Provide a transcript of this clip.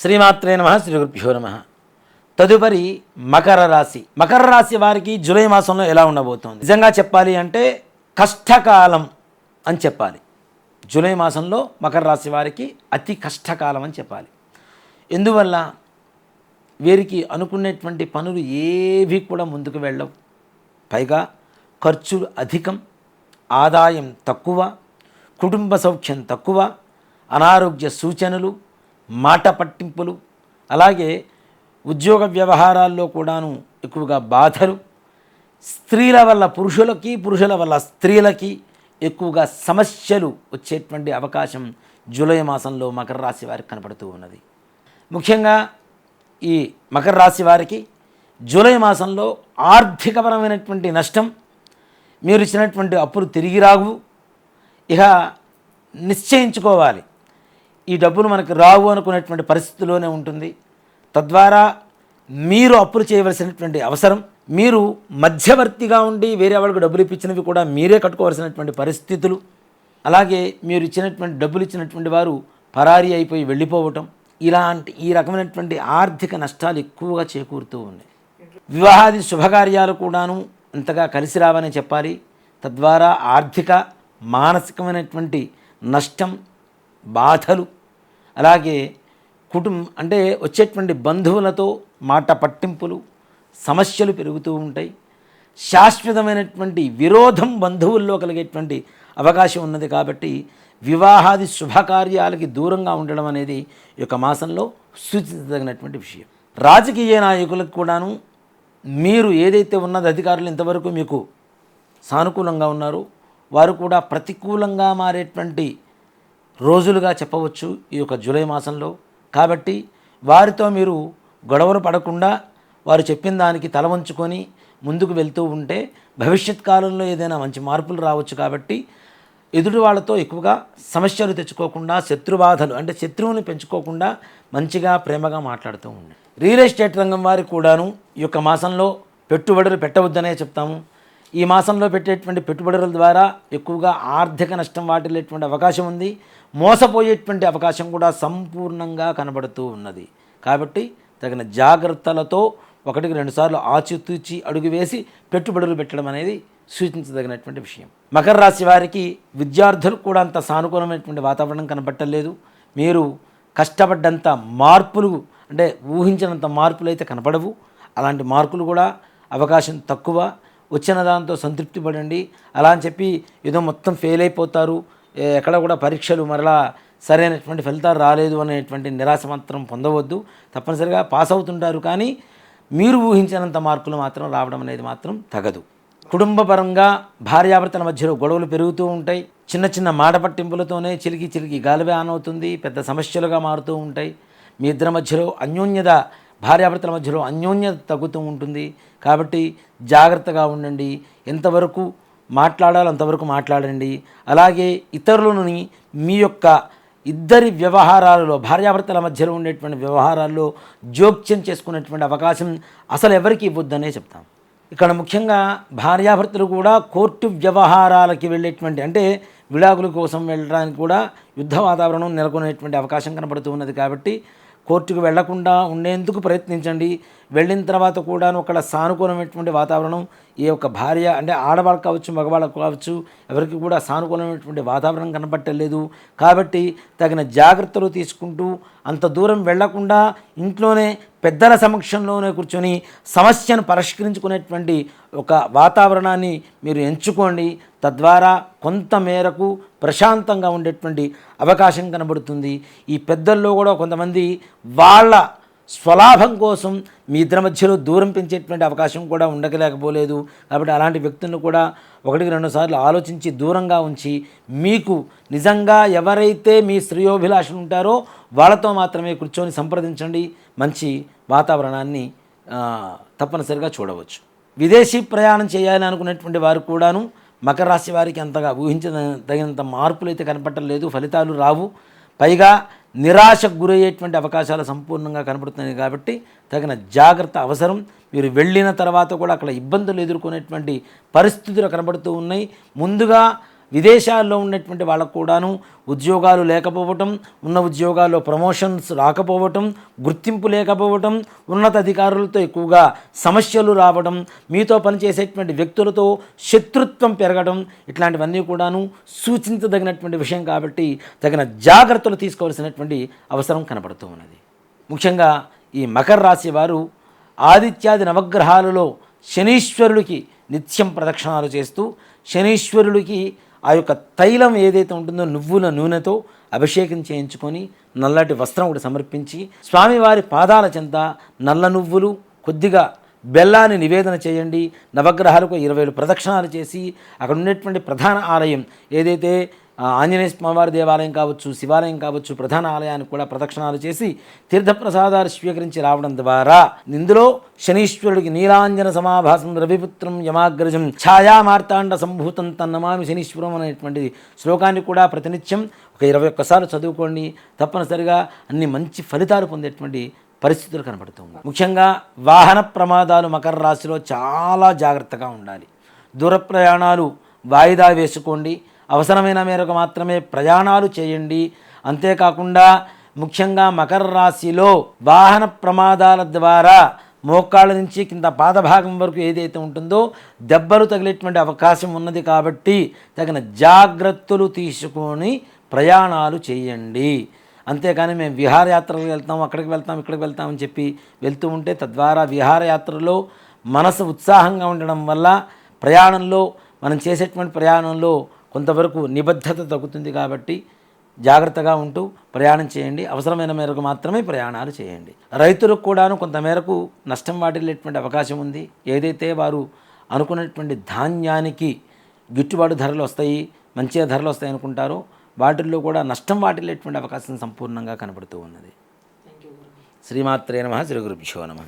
శ్రీమాత్రే నమ శ్రీ గురుభ్యో నమ. తదుపరి మకర రాశి. మకర రాశి వారికి జూలై మాసంలో ఎలా ఉండబోతోంది? నిజంగా చెప్పాలి అంటే కష్టకాలం అని చెప్పాలి. జూలై మాసంలో మకర రాశి వారికి అతి కష్టకాలం అని చెప్పాలి. ఎందువల్ల? వీరికి అనుకునేటువంటి పనులు ఏవి కూడా ముందుకు వెళ్ళవు. పైగా ఖర్చులు అధికం ఆదాయం తక్కువ కుటుంబ సౌఖ్యం తక్కువ అనారోగ్య సూచనలు మాట పట్టింపులు అలాగే ఉద్యోగ వ్యవహారాల్లో కూడాను ఎక్కువగా బాధలు స్త్రీల వల్ల పురుషులకి పురుషుల వల్ల స్త్రీలకి ఎక్కువగా సమస్యలు వచ్చేటువంటి అవకాశం జూలై మాసంలో మకర రాశి వారికి కనపడుతూ ఉన్నది. ముఖ్యంగా ఈ మకర రాశి వారికి జూలై మాసంలో ఆర్థికపరమైనటువంటి నష్టం మీరు ఇచ్చినటువంటి అప్పులు తిరిగి రావు. ఇక నిశ్చయించుకోవాలి. ఈ డబ్బులు మనకు రావు అనుకునేటువంటి పరిస్థితిలోనే ఉంటుంది. తద్వారా మీరు అప్పులు చేయవలసినటువంటి అవసరం మీరు మధ్యవర్తిగా ఉండి వేరే వాళ్ళకు డబ్బులు ఇప్పించినవి కూడా మీరే కట్టుకోవాల్సినటువంటి పరిస్థితులు. అలాగే మీరు ఇచ్చినటువంటి డబ్బులు ఇచ్చినటువంటి వారు పరారీ అయిపోయి వెళ్ళిపోవటం ఇలాంటి ఈ రకమైనటువంటి ఆర్థిక నష్టాలు ఎక్కువగా చేకూరుతూ ఉన్నాయి. వివాహాది శుభకార్యాలు కూడాను అంతగా కలిసి రావని చెప్పాలి. తద్వారా ఆర్థిక మానసికమైనటువంటి నష్టం బాధలు అలాగే కుటుంబం అంటే వచ్చేటువంటి బంధువులతో మాట పట్టింపులు సమస్యలు పెరుగుతూ ఉంటాయి. శాశ్వతమైనటువంటి విరోధం బంధువుల్లో కలిగేటువంటి అవకాశం ఉన్నది కాబట్టి వివాహాది శుభకార్యాలకి దూరంగా ఉండడం అనేది ఈ యొక్క మాసంలో సూచించదగినటువంటి విషయం. రాజకీయ నాయకులకు కూడాను మీరు ఏదైతే ఉన్నది అధికారులు ఇంతవరకు మీకు సానుకూలంగా ఉన్నారో వారు కూడా ప్రతికూలంగా మారేటువంటి రోజులుగా చెప్పవచ్చు ఈ యొక్క జూలై మాసంలో. కాబట్టి వారితో మీరు గొడవలు పడకుండా వారు చెప్పిన దానికి తల వంచుకొని ముందుకు వెళ్తూ ఉంటే భవిష్యత్ కాలంలో ఏదైనా మంచి మార్పులు రావచ్చు కాబట్టి ఎదుటి వాళ్ళతో ఎక్కువగా సమస్యలు తెచ్చుకోకుండా శత్రుబాధలు అంటే శత్రువుని పెంచుకోకుండా మంచిగా ప్రేమగా మాట్లాడుతూ ఉండండి. రియల్ ఎస్టేట్ రంగం వారికి కూడాను ఈ యొక్క మాసంలో పెట్టుబడులు పెట్టవద్దనే చెప్తాము. ఈ మాసంలో పెట్టేటువంటి పెట్టుబడుల ద్వారా ఎక్కువగా ఆర్థిక నష్టం వాటిల్లేటువంటి అవకాశం ఉంది. మోసపోయేటువంటి అవకాశం కూడా సంపూర్ణంగా కనబడుతూ ఉన్నది. కాబట్టి తగిన జాగ్రత్తలతో ఒకటికి రెండుసార్లు ఆచితూచి అడుగు వేసి పెట్టుబడులు పెట్టడం అనేది సూచించదగినటువంటి విషయం. మకర రాశి వారికి విద్యార్థులకు కూడా అంత సానుకూలమైనటువంటి వాతావరణం కనబట్టలేదు మీరు కష్టపడ్డంత మార్పులు అంటే ఊహించినంత మార్పులు అయితే కనపడవు. అలాంటి మార్కులు కూడా అవకాశం తక్కువ. వచ్చిన దాంతో సంతృప్తి పడండి. అలా అని చెప్పి ఏదో మొత్తం ఫెయిల్ అయిపోతారు. ఎక్కడ కూడా పరీక్షలు మరలా సరైనటువంటి ఫలితాలు రాలేదు అనేటువంటి నిరాశ మాత్రం పొందవద్దు. తప్పనిసరిగా పాస్ అవుతుంటారు కానీ మీరు ఊహించినంత మార్కులు మాత్రం రావడం అనేది మాత్రం తగదు. కుటుంబపరంగా భార్యాభర్తల మధ్యలో గొడవలు పెరుగుతూ ఉంటాయి. చిన్న చిన్న మాట పట్టింపులతోనే చిలికి చిలికి గాలివే ఆన్ అవుతుంది. పెద్ద సమస్యలుగా మారుతూ ఉంటాయి. మీ ఇద్దరి మధ్యలో అన్యోన్యత భార్యాభర్తల మధ్యలో అన్యోన్యత తగ్గుతూ ఉంటుంది. కాబట్టి జాగ్రత్తగా ఉండండి. ఎంతవరకు మాట్లాడాలో అంతవరకు మాట్లాడండి. అలాగే ఇతరులని మీ యొక్క ఇద్దరి వ్యవహారాలలో భార్యాభర్తల మధ్యలో ఉండేటువంటి వ్యవహారాల్లో జోక్యం చేసుకునేటువంటి అవకాశం అసలు ఎవరికి ఇవ్వద్దనే చెప్తాం. ఇక్కడ ముఖ్యంగా భార్యాభర్తలు కూడా కోర్టు వ్యవహారాలకి వెళ్ళేటువంటి అంటే విడాకుల కోసం వెళ్ళడానికి కూడా యుద్ధ వాతావరణం నెలకొనేటువంటి అవకాశం కనబడుతూ ఉన్నది కాబట్టి కోర్టుకు వెళ్ళకుండా ఉండేందుకు ప్రయత్నించండి. వెళ్ళిన తర్వాత కూడా ఒక సానుకూలమైనటువంటి వాతావరణం ఈ యొక్క భార్య అంటే ఆడవాళ్ళకు కావచ్చు మగవాళ్ళకు కావచ్చు ఎవరికి కూడా సానుకూలమైనటువంటి వాతావరణం కనబట్టలేదు కాబట్టి తగిన జాగ్రత్తలు తీసుకుంటూ అంత దూరం వెళ్ళకుండా ఇంట్లోనే పెద్దల సమక్షంలోనే కూర్చొని సమస్యను పరిష్కరించుకునేటువంటి ఒక వాతావరణాన్ని మీరు ఎంచుకోండి. తద్వారా కొంత మేరకు ప్రశాంతంగా ఉండేటువంటి అవకాశం కనబడుతుంది. ఈ పెద్దల్లో కూడా కొంతమంది వాళ్ళ స్వలాభం కోసం మీ ఇద్దరి మధ్యలో దూరం పెంచేటువంటి అవకాశం కూడా ఉండకలేకపోలేదు. కాబట్టి అలాంటి వ్యక్తులను కూడా ఒకటికి రెండు సార్లు ఆలోచించి దూరంగా ఉంచి మీకు నిజంగా ఎవరైతే మీ శ్రేయోభిలాషులు ఉంటారో వాళ్ళతో మాత్రమే కూర్చొని సంప్రదించండి. మంచి వాతావరణాన్ని తప్పనిసరిగా చూడవచ్చు. విదేశీ ప్రయాణం చేయాలని అనుకునేటువంటి వారు కూడాను మకర రాశి వారికి అంతగా ఊహించిన తగినంత మార్పులు అయితే కనపట్టలేదు ఫలితాలు రావు. పైగా నిరాశకు గురయ్యేటువంటి అవకాశాలు సంపూర్ణంగా కనబడుతున్నాయి కాబట్టి తగిన జాగ్రత్త అవసరం. మీరు వెళ్ళిన తర్వాత కూడా అక్కడ ఇబ్బందులు ఎదుర్కొనేటువంటి పరిస్థితులు కనబడుతూ ఉన్నాయి. ముందుగా విదేశాల్లో ఉన్నటువంటి వాళ్ళకు కూడాను ఉద్యోగాలు లేకపోవటం ఉన్న ఉద్యోగాల్లో ప్రమోషన్స్ రాకపోవటం గుర్తింపు లేకపోవటం ఉన్నత అధికారులతో ఎక్కువగా సమస్యలు రావడం మీతో పనిచేసేటువంటి వ్యక్తులతో శత్రుత్వం పెరగడం ఇట్లాంటివన్నీ కూడాను సూచించదగినటువంటి విషయం కాబట్టి తగిన జాగ్రత్తలు తీసుకోవాల్సినటువంటి అవసరం కనబడుతూ ఉన్నది. ముఖ్యంగా ఈ మకర రాశి వారు ఆదిత్యాది నవగ్రహాలలో శనీశ్వరుడికి నిత్యం ప్రదక్షిణాలు చేస్తూ శనీశ్వరుడికి ఆ యొక్క తైలం ఏదైతే ఉంటుందో నువ్వుల నూనెతో అభిషేకం చేయించుకొని నల్లటి వస్త్రం ఒకటి సమర్పించి స్వామివారి పాదాల చెంత నల్ల నువ్వులు కొద్దిగా బెల్లాన్ని నివేదన చేయండి. నవగ్రహాలకు ఇరవై ఏడు ప్రదక్షిణాలు చేసి అక్కడ ఉన్నటువంటి ప్రధాన ఆలయం ఏదైతే ఆంజనేయ స్వామివారి దేవాలయం కావచ్చు శివాలయం కావచ్చు ప్రధాన ఆలయానికి కూడా ప్రదక్షిణాలు చేసి తీర్థప్రసాదాలు స్వీకరించి రావడం ద్వారా ఇందులో శనీశ్వరుడికి నీలాంజన సమాభాసం రవిపుత్రం యమాగ్రజం ఛాయామార్తాండ సంభూతం తన్నమామి శనీశ్వరం అనేటువంటి శ్లోకాన్ని కూడా ప్రతినిత్యం ఒక ఇరవై ఒక్కసార్లు చదువుకోండి. తప్పనిసరిగా అన్ని మంచి ఫలితాలు పొందేటువంటి పరిస్థితులు కనబడుతుంది ముఖ్యంగా వాహన ప్రమాదాలు మకర రాశిలో చాలా జాగ్రత్తగా ఉండాలి. దూర ప్రయాణాలు వాయిదా వేసుకోండి. అవసరమైన మేరకు మాత్రమే ప్రయాణాలు చేయండి. అంతేకాకుండా ముఖ్యంగా మకర రాశిలో వాహన ప్రమాదాల ద్వారా మోకాళ్ళ నుంచి కింద పాదభాగం వరకు ఏదైతే ఉంటుందో దెబ్బలు తగిలేటువంటి అవకాశం ఉన్నది కాబట్టి తగిన జాగ్రత్తలు తీసుకొని ప్రయాణాలు చేయండి. అంతేకాని మేము విహారయాత్రలకు వెళ్తాం అక్కడికి వెళ్తాం ఇక్కడికి వెళ్తాం అని చెప్పి వెళ్తూ ఉంటే తద్వారా విహారయాత్రలో మనసు ఉత్సాహంగా ఉండడం వల్ల ప్రయాణంలో మనం చేసేటువంటి ప్రయాణంలో కొంతవరకు నిబద్ధత తగ్గుతుంది కాబట్టి జాగ్రత్తగా ఉంటూ ప్రయాణం చేయండి. అవసరమైన మేరకు మాత్రమే ప్రయాణాలు చేయండి. రైతులకు కూడాను కొంతమేరకు నష్టం వాటిల్లేటువంటి అవకాశం ఉంది. ఏదైతే వారు అనుకున్నటువంటి ధాన్యానికి గిట్టుబాటు ధరలు వస్తాయి మంచిగా ధరలు వస్తాయి అనుకుంటారో వాటిల్లో కూడా నష్టం వాటిల్లేటువంటి అవకాశం సంపూర్ణంగా కనబడుతూ ఉన్నది. శ్రీమాత్రే నమ శ్రీ గురుభ్యో నమ.